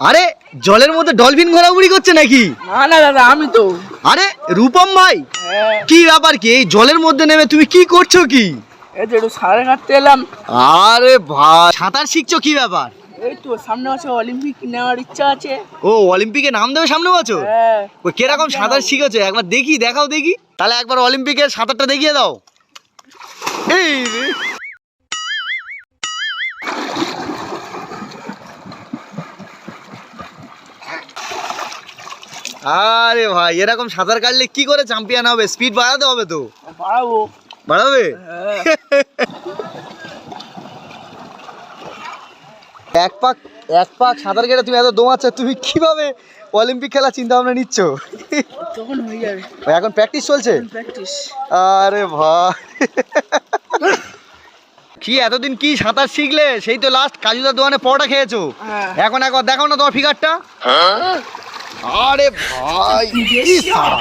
আরে জলের মধ্যে ডলফিন ঘোরাঘুরি করছে নাকি? না না দাদা আমি তো। আরে রূপম ভাই হ্যাঁ। কি ব্যাপার কি? এই জলের মধ্যে নেমে তুমি কি করছ কি? এই তো একটু কাটতে এলাম। আরে ভাই সাঁতার শিখছো কি ব্যাপার? এই তো সামনে বছর অলিম্পিক নেওয়ার ইচ্ছা আছে। ও অলিম্পিকে নাম দেবে সামনে বছর? হ্যাঁ। ওই কীরকম সাঁতার শিখেছো? একবার দেখি দেখাও দেখি। তাহলে একবার অলিম্পিকের সাঁতারটা দেখিয়ে দাও। এই আরে ভাই এরকম সাঁতার কাটলে কি করে চ্যাম্পিয়ন হবে? স্পিড বাড়াতে হবে তো। বাড়াবো। বাড়াবে? হ্যাঁ। এক পাক এক পাক সাঁতার কেটে তুমি এত দমাচ্ছ তুমি কীভাবে অলিম্পিক খেলা চিন্তা ভাবনা নিচ্ছ? তখন হয়ে যাবে। এখন প্র্যাকটিস চলছে? প্র্যাকটিস আরে ভাই। কি এতদিন কি সাঁতার শিখলে? সেই তো লাস্ট কাজুদার দোকানে পরোটা খেয়েছো। হ্যাঁ। এখন একবার দেখাও না তোমার ফিগারটা আরে ভাই কি সারা